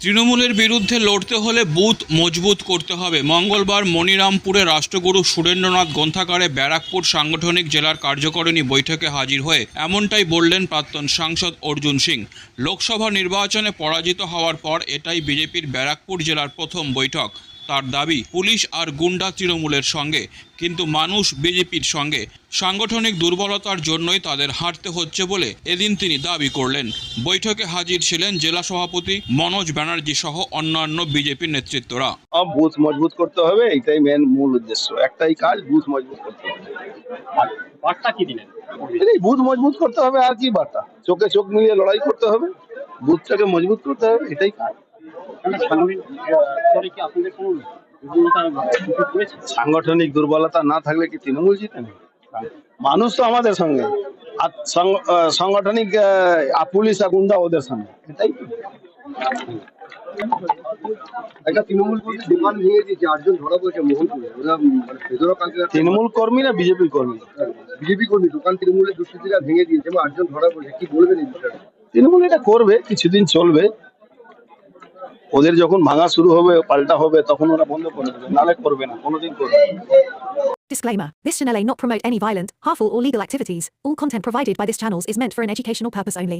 তৃণমূলের বিরুদ্ধে লড়তে হলে বুথ মজবুত করতে হবে। মঙ্গলবার মনিরামপুরে রাষ্ট্রগুরু সুরেন্দ্রনাথ গ্রন্থাগারে ব্যারাকপুর সাংগঠনিক জেলার কার্যকারিণী বৈঠকে হাজির হয়ে এমনটাই বললেন প্রাক্তন সাংসদ অর্জুন সিং। লোকসভা নির্বাচনে পরাজিত হওয়ার পর এটাই বিজেপির ব্যারাকপুর জেলার প্রথম বৈঠক। তার দাবি পুলিশ আর গুন্ডা তৃণমূলের সঙ্গে। কিন্তু মানুষ বিজেপির সঙ্গে। সাংগঠনিক দুর্বলতার জন্যই তাদের হাঁটতে হচ্ছে বলে এদিন তিনি দাবি করলেন। বৈঠকে হাজির ছিলেন জেলা সভাপতি মনোজ ব্যানার্জি সহ অন্যান্য বিজেপির নেতৃত্বরা। সব বুথ মজবুত করতে হবে এটাই মেন মূল উদ্দেশ্য। একটাই কাজ বুথ মজবুত করতে হবে। বার্তা কি দিলেন? বুথ মজবুত করতে হবে আর কি বার্তা? চোখে চোখ মিলিয়ে লড়াই করতে হবে বুথটাকে মজবুত করতে হবে এটাই কাজ। সাংগঠনিক দুর্বলতা না থাকলে কি তৃণমূল জিতে মানুষ তো আমাদের সঙ্গে। আর সাংগঠনিক পুলিশ আর গুন্ডা ওদের সঙ্গে। এটাই তৃণমূল মানে তৃণমূল কর্মী না বিজেপি কর্মী? বিজেপি কর্মী দোকান তৃণমূলের দুষ্কৃতীরা ভেঙে দিয়েছে এবং আটজন ধরা পড়েছে। কি বলবেন তৃণমূল এটা করবে কিছুদিন চলবে। ওদের যখন ভাঙা শুরু হবে পাল্টা হবে তখন ওরা বন্ধ করে দেবে নালে করবে না কোনোদিন করবে না Disclaimer This channel may not promote any violent, harmful, or legal activities. All content provided by this channel is meant for an educational purpose only.